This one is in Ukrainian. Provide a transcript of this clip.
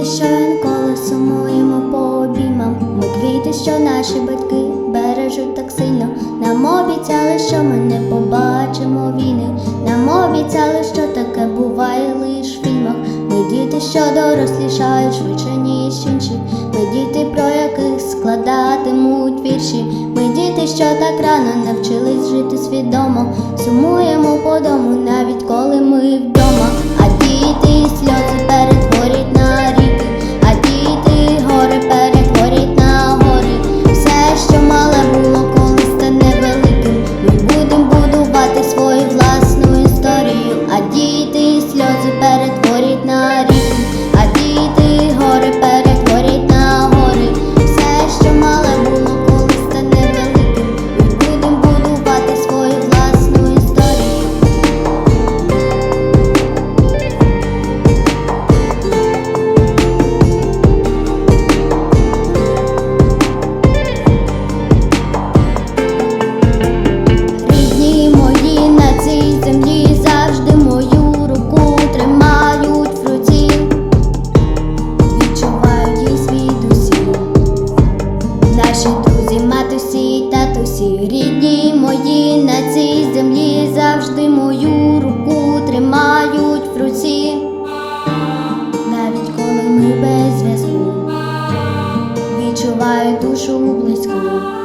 діти, що інколи сумуємо по обіймам, ми квіти, що наші батьки бережуть так сильно. Нам обіцяли, що ми не побачимо війни. Нам обіцяли, що таке буває лиш в фільмах. Ми діти, що дорослішають швидше, ніж інші. Ми діти, про яких складатимуть вірші. Ми діти, що так рано навчились жити свідомо, сумуємо по дому. душу близьку.